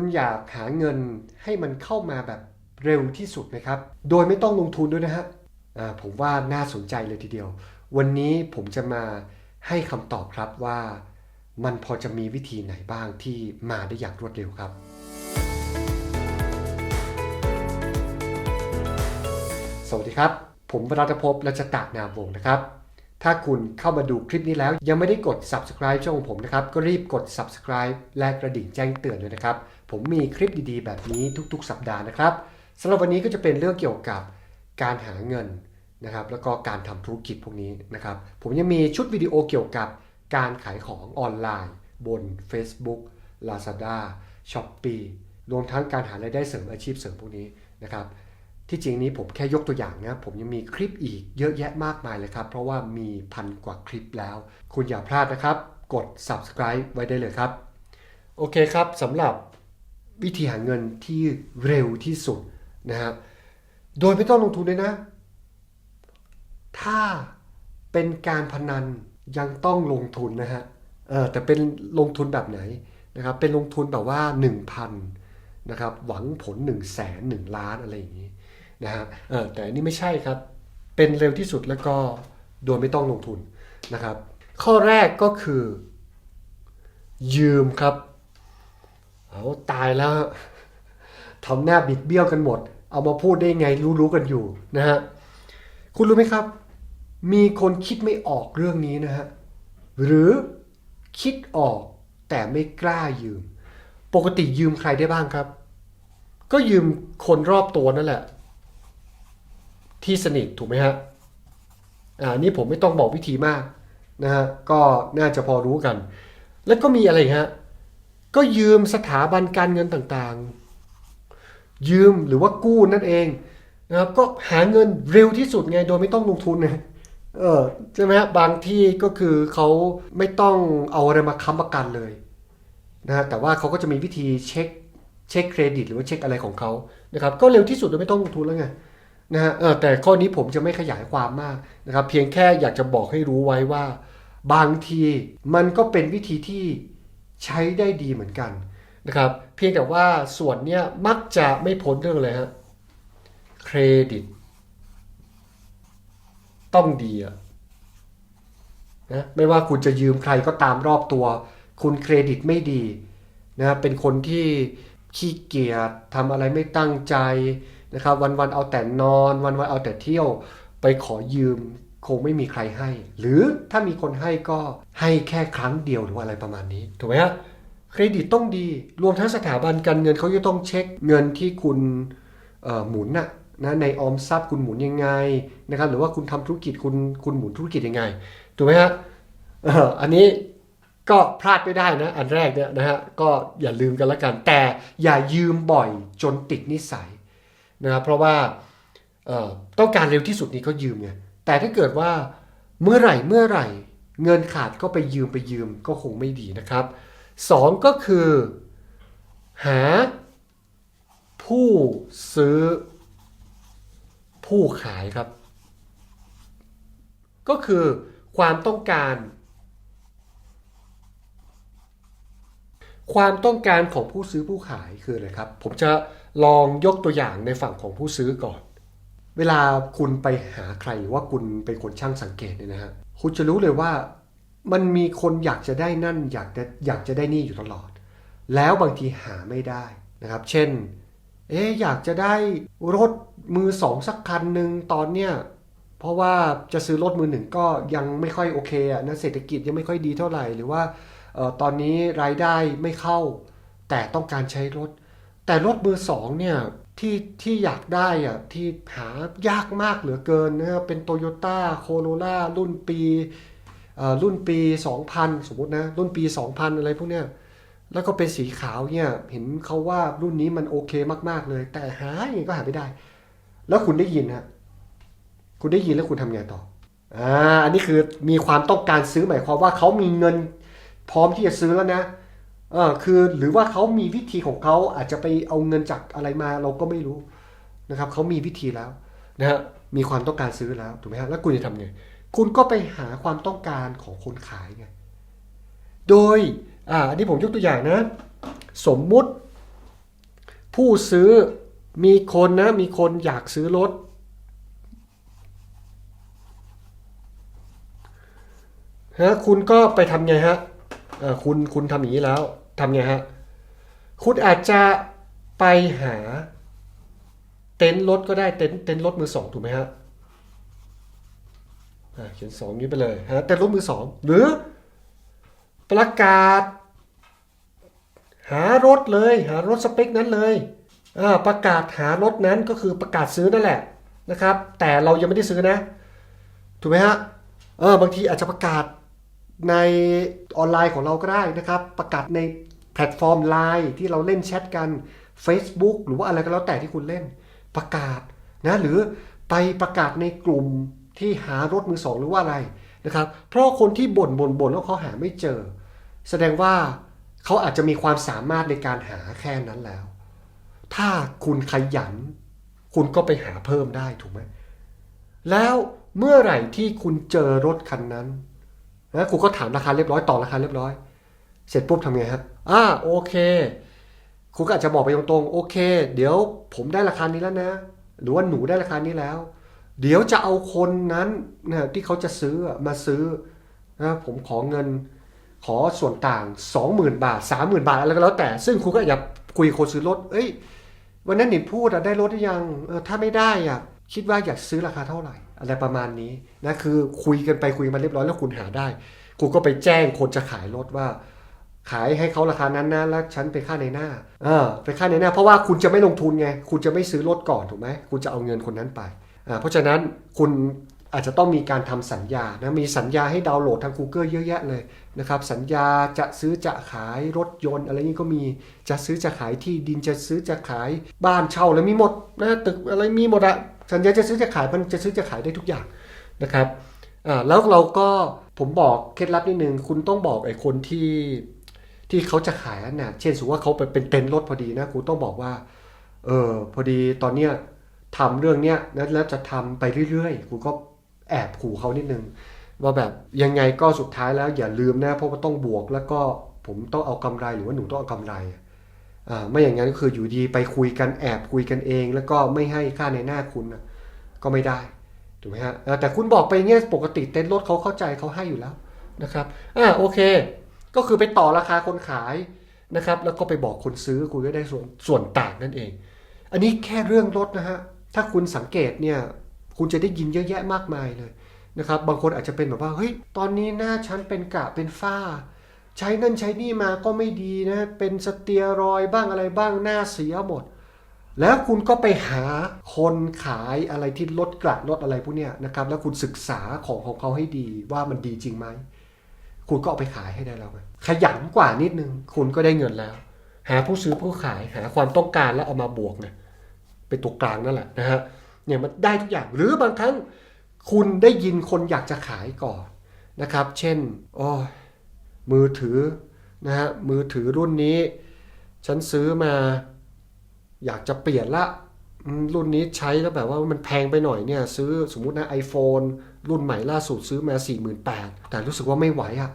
คุณอยากหาเงินให้มันเข้ามาแบบเร็วที่สุดไหมครับ โดยไม่ต้องลงทุนด้วยนะฮะผมว่าน่าสนใจเลยทีเดียว วันนี้ผมจะมาให้คำตอบครับว่ามันพอจะมีวิธีไหนบ้างที่มาได้อย่างรวดเร็วครับ สวัสดีครับ ผมวรัตภพและจะตากนามวงศ์นะครับ ถ้าคุณเข้ามาดูคลิปนี้แล้ว ยังไม่ได้กด subscribe ช่องของผมนะครับ ก็รีบกด subscribe และกระดิ่งแจ้งเตือนเลยนะครับ ผมมีคลิปดีๆ แบบนี้ทุกๆ สัปดาห์นะครับสำหรับวันนี้ก็จะเป็นเรื่องเกี่ยวกับการหาเงินนะครับ แล้วก็การทำธุรกิจพวกนี้นะครับ ผมยังมีชุดวิดีโอเกี่ยวกับการขายของออนไลน์ บน Facebook Lazada Shopee รวมทั้งการหารายได้เสริมอาชีพเสริมพวกนี้นะครับ ที่จริงนี้ผมแค่ยกตัวอย่างนะ ผมยังมีคลิปอีกเยอะแยะมากมายเลยครับ เพราะว่ามีพันกว่าคลิปแล้ว คุณอย่าพลาดนะครับ กด subscribe ไว้ได้เลยครับ โอเคครับสำหรับ วิธีหาเงินที่เร็วที่สุดนะครับโดยไม่ต้องลงทุนเลยนะ ถ้าเป็นการพนันยังต้องลงทุนนะฮะเออแต่เป็นลงทุนแบบไหนนะครับ เป็นลงทุนแบบว่า 1,000นะครับ หวังผล 1 0 0 0 0แสนหนึ่งล้านอะไรอย่างนี้นะฮะเออแต่อันนี้ไม่ใช่ครับ เป็นเร็วที่สุดแล้วก็โดยไม่ต้องลงทุนนะครับ ข้อแรกก็คือ ยืมครับ เอาตายแล้วทำหน้าบิดเบี้ยวกันหมด เอามาพูดได้ไงรู้ๆกันอยู่นะฮะคุณรู้ไหมครับ มีคนคิดไม่ออกเรื่องนี้นะฮะหรือคิดออกแต่ไม่กล้ายืม ปกติยืมใครได้บ้างครับ ก็ยืมคนรอบตัวนั่นแหละ ที่สนิทถูกไหมฮะอ่านี่ผมไม่ต้องบอกวิธีมากนะฮะก็น่าจะพอรู้กัน แล้วก็มีอะไรฮะ ก็ยืมสถาบันการเงินต่างๆ ยืมหรือว่ากู้นั่นเองนะครับก็หาเงินเร็วที่สุดไงโดยไม่ต้องลงทุนนะเออใช่ไหมฮะบางที่ก็คือเขาไม่ต้องเอาอะไรมาค้ำประกันเลยนะฮะแต่ว่าเขาก็จะมีวิธีเช็คเช็คเครดิต หรือว่าเช็คอะไรของเขานะครับก็เร็วที่สุดโดยไม่ต้องลงทุนแล้วไงนะฮะเออแต่ข้อนี้ผมจะไม่ขยายความมากนะครับ เพียงแค่อยากจะบอกให้รู้ไว้ว่า บางทีมันก็เป็นวิธีที่ ใช้ได้ดีเหมือนกันนะครับ เพียงแต่ว่าส่วนเนี้ยมักจะไม่พ้นเรื่องเลยฮะเครดิต ต้องดีอะนะไม่ว่าคุณจะยืมใครก็ตามรอบตัว คุณเครดิตไม่ดีนะเป็นคนที่ขี้เกียจทำอะไรไม่ตั้งใจนะครับ วันๆเอาแต่นอน วันๆเอาแต่เที่ยวไปขอยืม คงไม่มีใครให้ หรือถ้ามีคนให้ก็ให้แค่ครั้งเดียวหรืออะไรประมาณนี้ถูกไหมฮะเครดิตต้องดี รวมทั้งสถาบันการเงินเขาจะต้องเช็คเงินที่คุณหมุนนะนะในออมทรัพย์คุณหมุนยังไงนะครับหรือว่าคุณทำธุรกิจคุณคุณหมุนธุรกิจยังไงถูกไหมฮะเอ่ออันนี้ก็พลาดไม่ได้นะอันแรกเนี่ยนะฮะก็อย่าลืมกันละกัน แต่อย่ายืมบ่อยจนติดนิสัยนะครับเพราะว่าต้องการเร็วที่สุดนี้ก็ยืมไง แต่ถ้าเกิดว่าเมื่อไหร่เมื่อไหร่ เงินขาดก็ไปยืมไปยืมก็คงไม่ดีนะครับสองก็คือ หา ผู้ซื้อ ผู้ขายครับ ก็คือความต้องการ ความต้องการของผู้ซื้อผู้ขายคืออะไรครับ ผมจะลองยกตัวอย่างในฝั่งของผู้ซื้อก่อน เวลาคุณไปหาใครว่าคุณเป็นคนช่างสังเกตเนี่ยนะฮะคุณจะรู้เลยว่ามันมีคนอยากจะได้นั่นอยากจะอยากจะได้นี่อยู่ตลอด แล้วบางทีหาไม่ได้นะครับ เช่น เอ๊อยากจะได้รถมือสองสักคันหนึ่งตอนเนี้ยเพราะว่าจะซื้อรถมือหนึ่งก็ยังไม่ค่อยโอเคอะนะเศรษฐกิจยังไม่ค่อยดีเท่าไหร่ หรือว่าออตอนนี้รายได้ไม่เข้า แต่ต้องการใช้รถ แต่รถมือสองเนี่ย ที่ที่อยากได้อะที่หายากมากเหลือเกินนะครับเป็นโตโยต้าโคโรล่ารุ่นปีอ่อรุ่นปี 2000 สมมตินะ รุ่นปี 2000 อะไรพวกเนี้ยแล้วก็เป็นสีขาวเนี่ยเห็นเขาว่ารุ่นนี้มันโอเคมาก ๆ เลย แต่หายังไงก็หาไม่ได้ แล้วคุณได้ยินฮะคุณได้ยินแล้วคุณทำไงต่ออ่าอันนี้คือมีความต้องการซื้อหมายความว่าเขามีเงินพร้อมที่จะซื้อแล้วนะ เออคือหรือว่าเขามีวิธีของเขาอาจจะไปเอาเงินจากอะไรมาเราก็ไม่รู้นะครับเขามีวิธีแล้วนะฮะมีความต้องการซื้อแล้วถูกไหมฮะแล้วคุณจะทำไงคุณก็ไปหาความต้องการของคนขายไงโดยอ่าอันนี้ผมยกตัวอย่างนะ สมมุติ ผู้ซื้อมีคนนะมีคนอยากซื้อรถฮะคุณก็ไปทำไงฮะ คุณคุณทำอย่างนี้แล้วทำไงฮะ คุณอาจจะไปหา เต็นท์รถก็ได้เต็นท์เต็นท์รถมือสองถูกไหมฮะเขียนสองนี้ไปเลยฮะเต็นท์รถมือสองหรือ ประกาศ หารถเลย หารถสเปคนั้นเลยประกาศหารถนั้นก็คือประกาศซื้อนั่นแหละนะครับ แต่เรายังไม่ได้ซื้อนะ ถูกไหมฮะเออบางทีอาจจะประกาศ ในออนไลน์ของเราก็ได้นะครับ ประกาศในแพลตฟอร์มไลน์ที่เราเล่นแชทกัน Facebook หรือว่าอะไรก็แล้วแต่ที่คุณเล่นประกาศนะหรือไปประกาศในกลุ่มที่หารถมือสองหรือว่าอะไรนะครับ เพราะคนที่บ่นบ่นบ่นแล้วเขาหาไม่เจอ แสดงว่าเขาอาจจะมีความสามารถในการหาแค่นั้นแล้ว ถ้าคุณขยัน คุณก็ไปหาเพิ่มได้ถูกไหมแล้วเมื่อไหร่ที่คุณเจอรถคันนั้น นะคุณก็ถามราคาเรียบร้อยต่อราคาเรียบร้อย เสร็จปุ๊บทำไงครับอ่าโอเคคุณก็อาจจะบอกไปตรงๆโอเค เดี๋ยวผมได้ราคานี้แล้วนะ หรือว่าหนูได้ราคานี้แล้ว เดี๋ยวจะเอาคนนั้นนะที่เขาจะซื้อมาซื้อนะผมขอเงินขอส่วนต่าง 20,000 บาท 30,000 บาทอะไรก็แล้วแต่ ซึ่งคุณก็อยากคุยคนซื้อรถ เอ้ย วันนั้นหนิพูดอะได้รถหรือยังถ้าไม่ได้อะคิดว่าอยากซื้อราคาเท่าไหร่ อะไรประมาณนี้นะคือคุยกันไปคุยมาเรียบร้อยแล้วคุณหาได้ คุณก็ไปแจ้งคนจะขายรถว่า ขายให้เขาราคานั้นนะแล้วฉันไปค่าในหน้าเออไปค่าในหน้า เพราะว่าคุณจะไม่ลงทุนไง คุณจะไม่ซื้อรถก่อนถูกไหมคุณจะเอาเงินคนนั้นไปอ่าเพราะฉะนั้นคุณอาจจะต้องมีการทำสัญญานะมีสัญญาให้ดาวน์โหลดทาง Google เยอะแยะเลยนะครับสัญญาจะซื้อจะขายรถยนต์ อะไรนี้ก็มีจะซื้อจะขายที่ดินจะซื้อจะขายบ้านเช่าอะไรมีหมดนะตึกอะไรมีหมดอะ สัญญาจะซื้อจะขายมันจะซื้อจะขายได้ทุกอย่างนะครับอ่าแล้วเราก็ผมบอกเคล็ดลับนิดนึงคุณต้องบอกไอ้คนที่ที่เขาจะขายนั่นน่ะเช่นสมมติว่าเขาไปเป็นเต็นท์รถพอดีนะกูต้องบอกว่าเออพอดีตอนเนี้ยทำเรื่องเนี้ยนะแล้วจะทำไปเรื่อยๆกูก็แอบขู่เขานิดนึงว่าแบบยังไงก็สุดท้ายแล้วอย่าลืมนะเพราะว่าต้องบวกแล้วก็ผมต้องเอากำไรหรือว่าหนูต้องเอากำไร ไม่อย่างนั้นก็คืออยู่ดีไปคุยกันแอบคุยกันเอง แล้วก็ไม่ให้ค่าในหน้าคุณนะก็ไม่ได้ถูกไหมฮะแต่คุณบอกไปเงี้ยปกติเต็นท์รถเขาเข้าใจเขาให้อยู่แล้วนะครับอ่าโอเค ก็คือไปต่อราคาคนขายนะครับ แล้วก็ไปบอกคนซื้อคุณก็ได้ส่วนส่วนต่างนั่นเอง อันนี้แค่เรื่องรถนะฮะถ้าคุณสังเกตเนี่ยคุณจะได้ยินเยอะแยะมากมายเลยนะครับบางคนอาจจะเป็นแบบว่าเฮ้ยตอนนี้หน้าฉันเป็นกะเป็นฝ้า ใช้นั่นใช้นี่มาก็ไม่ดีนะ เป็นสเตียรอยบ้างอะไรบ้างหน้าเสียหมด แล้วคุณก็ไปหาคนขายอะไรที่ลดกระลดอะไรพวกเนี้ยนะครับ แล้วคุณศึกษาของของเขาให้ดีว่ามันดีจริงไหม คุณก็เอาไปขายให้ได้แล้วไงขยันกว่านิดนึง คุณก็ได้เงินแล้ว หาผู้ซื้อผู้ขายหาความต้องการแล้วเอามาบวกเนี่ยเป็นตัวกลางนั่นแหละนะฮะเนี่ยมันได้ทุกอย่างหรือบางครั้งคุณได้ยินคนอยากจะขายก่อนนะครับ เช่นโอ้ มือถือนะฮะมือถือรุ่นนี้ ฉันซื้อมา อยากจะเปลี่ยนละ รุ่นนี้ใช้แล้วแบบว่ามันแพงไปหน่อยเนี่ย ซื้อสมมุตินะ iPhone รุ่นใหม่ล่าสุดซื้อมา 48,000แต่รู้สึกว่าไม่ไหวอะ่ะ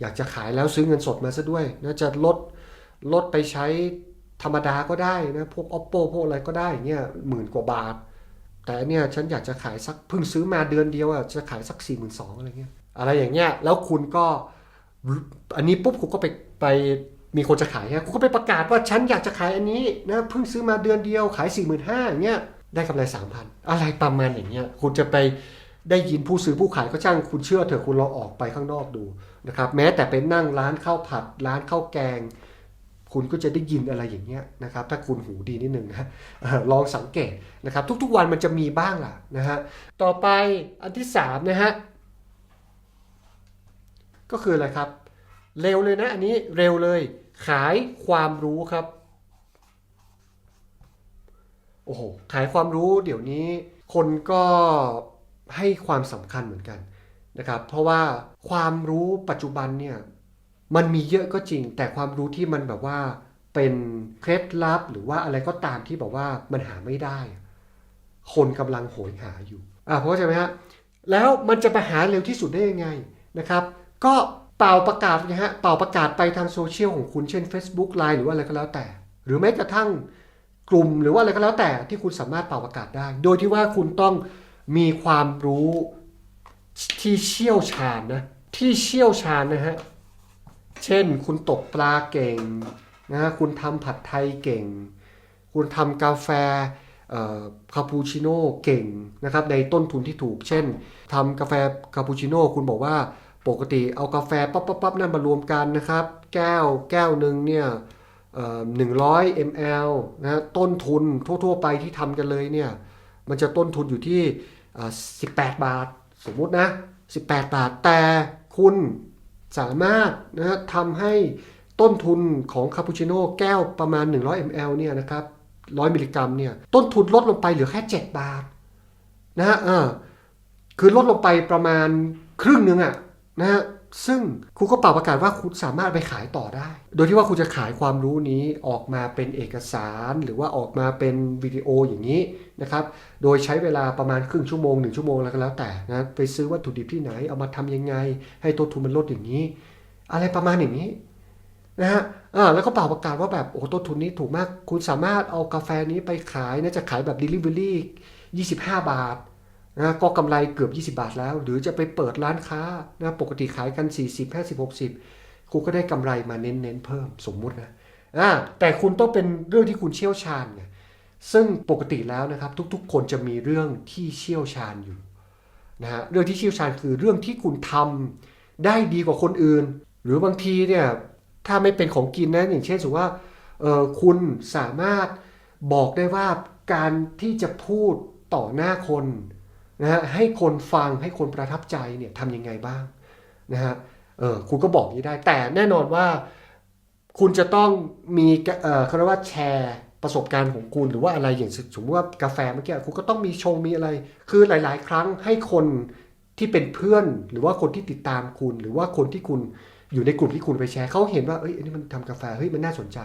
อยากจะขายแล้วซื้อเงินสดมาซะด้วยนะจะลดลดไปใช้ธรรมดาก็ได้นะพวก oppo พวกอะไรก็ได้เนี่ยหมื่นกว่าบาท แต่เนี่ยฉันอยากจะขายสักเพิ่งซื้อมาเดือนเดียวอะจะขายสัก4 2 0 0 0อะไรเงี้ยอะไรอย่างเงี้ยแล้วคุณก็ อันนี้ปุ๊บคุณก็ไปไปมีคนจะขายฮะคุณก็ไปประกาศว่าฉันอยากจะขายอันนี้นะเพิ่งซื้อมาเดือนเดียวขาย4 5 0 0 0อย่างเงี้ยได้กำไร3,000อะไรประมาณอย่างเงี้ยคุณจะไปได้ยินผู้ซื้อผู้ขายก็ช่างคุณเชื่อเถอะคุณลองออกไปข้างนอกดูนะครับแม้แต่เป็นนั่งร้านข้าวผัดร้านข้าวแกง คุณก็จะได้ยินอะไรอย่างเงี้ยนะครับถ้าคุณหูดีนิดนึงนะลองสังเกตนะครับทุกๆวันมันจะมีบ้างล่ะนะฮะต่อไปอันที่สามนะฮะ ก็คืออะไรครับ เร็วเลยนะอันนี้เร็วเลย ขายความรู้ครับ โอ้โหขายความรู้เดี๋ยวนี้คนก็ให้ความสำคัญเหมือนกันนะครับ เพราะว่าความรู้ปัจจุบันเนี่ยมันมีเยอะก็จริง แต่ความรู้ที่มันแบบว่าเป็นเคล็ดลับ หรือว่าอะไรก็ตามที่แบบว่ามันหาไม่ได้ คนกำลังโหยหาอยู่ อ่าเพราะใช่ไหมฮะ แล้วมันจะไปหาเร็วที่สุดได้ยังไงนะครับ ก็เป่าประกาศนะฮะเป่าประกาศไปทางโซเชียลของคุณเช่น Facebook Line หรือว่าอะไรก็แล้วแต่ หรือแม้กระทั่งกลุ่มหรือว่าอะไรก็แล้วแต่ที่คุณสามารถเป่าอากาศได้ โดยที่ว่าคุณต้องมีความรู้ที่เชี่ยวชาญนะที่เชี่ยวชาญนะฮะเช่นคุณตกปลาเก่งนะฮะคุณทำผัดไทยเก่ง คุณทำกาแฟคาปูชิโน่เก่งนะครับในต้นทุนที่ถูก เช่นทำกาแฟคาปูชิโน่คุณบอกว่า ปกติเอากาแฟปั๊บปั๊บปั๊บนั่นมารวมกันนะครับ แก้วแก้วหนึ่งเนี่ยหนึ่งร้อยมลนะฮะต้นทุนทั่ว ๆ ไปที่ทำกันเลยเนี่ย มันจะต้นทุนอยู่ที่ 18 บาท สมมุตินะ 18 บาท แต่คุณสามารถนะฮะทำให้ต้นทุนของคาปูชิโน่แก้วประมาณ 100 ml เนี่ยนะครับ 100 มิลลิกรัมเนี่ย ต้นทุนลดลงไปเหลือแค่ 7 บาทนะฮะคือลดลงไปประมาณครึ่งหนึงอะ นะฮะซึ่งครูก็เป่าประกาศว่าคุณสามารถไปขายต่อได้ โดยที่ว่าคุณจะขายความรู้นี้ออกมาเป็นเอกสารหรือว่าออกมาเป็นวิดีโออย่างนี้นะครับ โดยใช้เวลาประมาณครึ่งชั่วโมงหนึ่งชั่วโมงแล้วก็แล้วแต่นะไปซื้อวัตถุดิบที่ไหนเอามาทำยังไง ให้ต้นทุนมันลดอย่างนี้ อะไรประมาณอย่างนี้นะฮะอ่าแล้วก็เป่าประกาศว่าแบบโอ้ต้นทุนนี้ถูกมาก คุณสามารถเอากาแฟนี้ไปขายนะจะขายแบบ Delivery 25 บาท นะก็กำไรเกือบ 20 บาทแล้ว หรือจะไปเปิดร้านค้านะปกติขายกัน 40 50 60 คุณก็ได้กำไรมาเน้นๆเพิ่มสมมุตินะอ่าแต่คุณต้องเป็นเรื่องที่คุณเชี่ยวชาญไงซึ่งปกติแล้วนะครับทุกๆ คนจะมีเรื่องที่เชี่ยวชาญอยู่นะฮะเรื่องที่เชี่ยวชาญคือเรื่องที่คุณทำได้ดีกว่าคนอื่น หรือบางทีเนี่ยถ้าไม่เป็นของกินนะอย่างเช่นสมมติว่าเออคุณสามารถบอกได้ว่าการที่จะพูดต่อหน้าคน นะฮะให้คนฟังให้คนประทับใจเนี่ยทำยังไงบ้างนะฮะเออคุณก็บอกนี้ได้ แต่แน่นอนว่าคุณจะต้องมีเอ่อเขาเรียกว่าแชร์ประสบการณ์ของคุณหรือว่าอะไรอย่างสมมติว่ากาแฟเมื่อกี้คุณก็ต้องมีชงมีอะไร คือหลาย ๆ ครั้งให้คนที่เป็นเพื่อนหรือว่าคนที่ติดตามคุณ หรือว่าคนที่คุณอยู่ในกลุ่มที่คุณไปแชร์เขาเห็นว่าเอ้ยอันนี้มันทำกาแฟเฮ้ยมันน่าสนใจ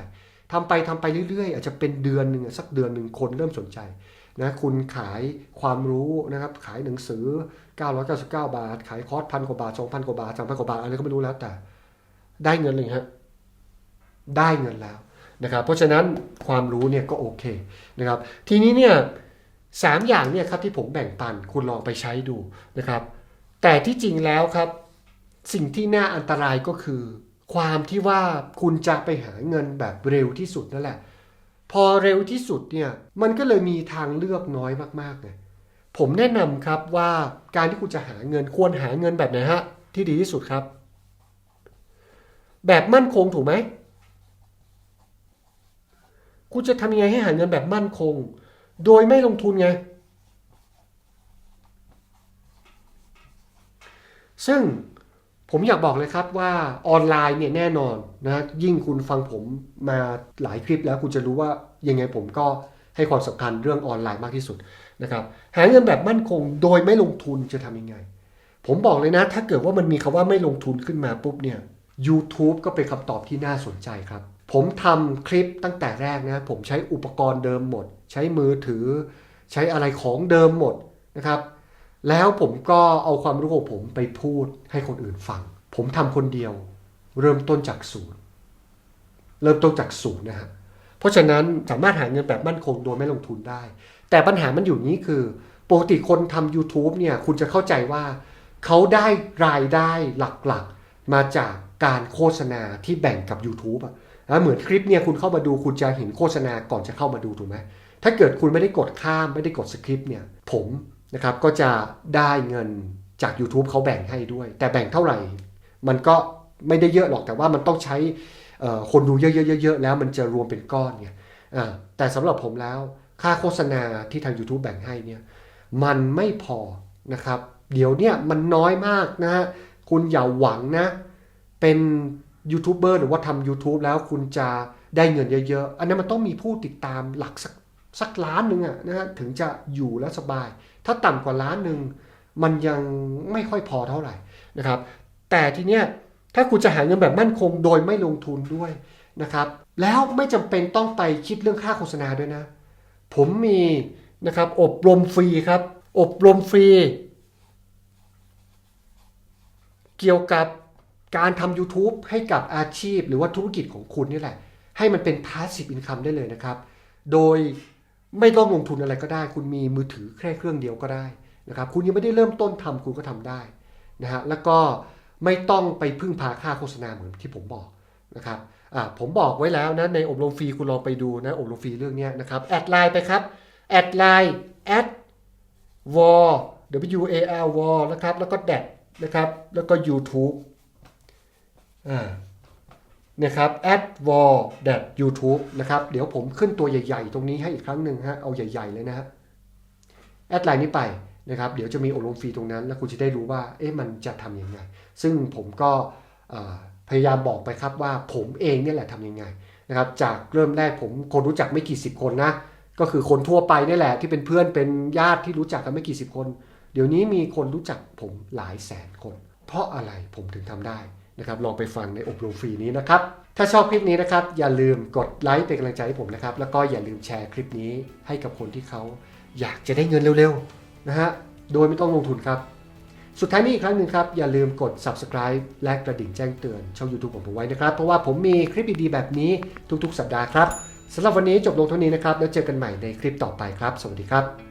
ทำไปทำไปเรื่อย ๆ อาจจะเป็นเดือนหนึ่งสักเดือนหนึ่งคนเริ่มสนใจ นะคุณขายความรู้นะครับขายหนังสือ 999 บาท ขายคอร์สพันกว่าบาท 2,000 กว่าบาท 3,000 กว่าบาทอะไรก็ไม่รู้แล้วแต่ ได้เงินเลยฮะได้เงินแล้วนะครับเพราะฉะนั้นความรู้เนี่ยก็โอเคนะครับทีนี้เนี่ยสามอย่างเนี่ยครับที่ผมแบ่งปันคุณลองไปใช้ดูนะครับ แต่ที่จริงแล้วครับ สิ่งที่น่าอันตรายก็คือ ความที่ว่าคุณจะไปหาเงินแบบเร็วที่สุดนั่นแหละ พอเร็วที่สุดเนี่ยมันก็เลยมีทางเลือกน้อยมากๆเลยผมแนะนำครับว่าการที่คุณจะหาเงินควรหาเงินแบบไหนฮะที่ดีที่สุดครับ แบบมั่นคงถูกไหมคุณจะทำยังไงให้หาเงินแบบมั่นคง โดยไม่ลงทุนไง ซึ่ง ผมอยากบอกเลยครับว่าออนไลน์เนี่ยแน่นอนนะยิ่งคุณฟังผมมาหลายคลิปแล้วคุณจะรู้ว่ายังไงผมก็ให้ความสำคัญเรื่องออนไลน์มากที่สุดนะครับหาเงินแบบมั่นคงโดยไม่ลงทุนจะทำยังไง ผมบอกเลยนะ ถ้าเกิดว่ามันมีคำว่าไม่ลงทุนขึ้นมาปุ๊บเนี่ย YouTube ก็เป็นคำตอบที่น่าสนใจครับ ผมทำคลิปตั้งแต่แรกนะผมใช้อุปกรณ์เดิมหมด ใช้มือถือ ใช้อะไรของเดิมหมดนะครับ แล้วผมก็เอาความรู้ของผมไปพูดให้คนอื่นฟัง ผมทำคนเดียว เริ่มต้นจากศูนย์เริ่มต้นจากศูนย์นะฮะเพราะฉะนั้นสามารถหาเงินแบบมั่นคงโดยไม่ลงทุนได้ แต่ปัญหามันอยู่นี้คือปกติคนทำ YouTube เนี่ยคุณจะเข้าใจว่าเขาได้รายได้หลักๆ มาจากการโฆษณาที่แบ่งกับ YouTube อะนะเหมือนคลิปเนี่ยคุณเข้ามาดูคุณจะเห็นโฆษณาก่อนจะเข้ามาดูถูกไหมถ้าเกิดคุณไม่ได้กดข้ามไม่ได้กดสคริปต์เนี่ยผม นะครับก็จะได้เงินจาก YouTube เขาแบ่งให้ด้วย แต่แบ่งเท่าไหร่ มันก็ไม่ได้เยอะหรอกแต่ว่ามันต้องใช้คนดูเยอะๆๆ แล้วมันจะรวมเป็นก้อนไงแต่สำหรับผมแล้วค่าโฆษณาที่ทาง YouTube แบ่งให้เนี่ยมันไม่พอนะครับ เดี๋ยวเนี่ยมันน้อยมากนะฮะคุณอย่าหวังนะ เป็นยูทูบเบอร์หรือว่าทำ YouTube แล้วคุณจะได้เงินเยอะๆ อันนั้นมันต้องมีผู้ติดตามหลักสักสักล้านหนึ่งอะนะฮะถึงจะอยู่แล้วสบาย ถ้าต่ำกว่าล้านหนึ่งมันยังไม่ค่อยพอเท่าไหร่นะครับ แต่ทีเนี้ยถ้าคุณจะหาเงินแบบมั่นคงโดยไม่ลงทุนด้วยนะครับ แล้วไม่จำเป็นต้องไปคิดเรื่องค่าโฆษณาด้วยนะ ผมมีนะครับอบรมฟรีครับ อบรมฟรี เกี่ยวกับการทำ YouTube ให้กับอาชีพหรือว่าธุรกิจของคุณนี่แหละ ให้มันเป็น passive income ได้เลยนะครับ โดย ไม่ต้องลงทุนอะไรก็ได้ คุณมีมือถือแค่เครื่องเดียวก็ได้นะครับ คุณยังไม่ได้เริ่มต้นทำคุณก็ทำได้นะฮะแล้วก็ไม่ต้องไปพึ่งพาค่าโฆษณาเหมือนที่ผมบอกนะครับอ่าผมบอกไว้แล้วนะในอบรมฟรีคุณลองไปดูนะอบรมฟรีเรื่องเนี้ยนะครับแอดไลน์ไปครับแอดไลน์แอดวอ W A L วอนะครับแล้วก็แดดนะครับแล้วก็ YouTube อ่า นี่ยครับ at wall that YouTube นะครับ เดี๋ยวผมขึ้นตัวใหญ่ๆ ตรงนี้ให้อีกครั้งหนึ่งฮะ เอาใหญ่ๆ เลยนะฮะ แอดไลน์นี้ไปนะครับ เดี๋ยวจะมีอบรมฟรีตรงนั้น แล้วคุณจะได้รู้ว่า เอ๊ะ มันจะทำยังไง ซึ่งผมก็พยายามบอกไปครับว่าผมเองเนี่ยแหละทำยังไงนะครับ จากเริ่มแรกผมคนรู้จักไม่กี่สิบคนนะ ก็คือคนทั่วไปนี่แหละที่เป็นเพื่อนเป็นญาติที่รู้จักกันไม่กี่สิบคน เดี๋ยวนี้มีคนรู้จักผมหลายแสนคน เพราะอะไรผมถึงทำได้ นะครับลองไปฟังในอบรมฟรีนี้นะครับ ถ้าชอบคลิปนี้นะครับ อย่าลืมกดไลค์เป็นกำลังใจให้ผมนะครับ แล้วก็อย่าลืมแชร์คลิปนี้ให้กับคนที่เขาอยากจะได้เงินเร็วๆนะฮะโดยไม่ต้องลงทุนครับ สุดท้ายนี้อีกครั้งหนึ่งครับ อย่าลืมกด subscribe และกระดิ่งแจ้งเตือนช่อง YouTube ของผมไว้นะครับ เพราะว่าผมมีคลิปดีๆแบบนี้ทุกๆ สัปดาห์ครับสำหรับวันนี้จบลงเท่านี้นะครับ แล้วเจอกันใหม่ในคลิปต่อไปครับ สวัสดีครับ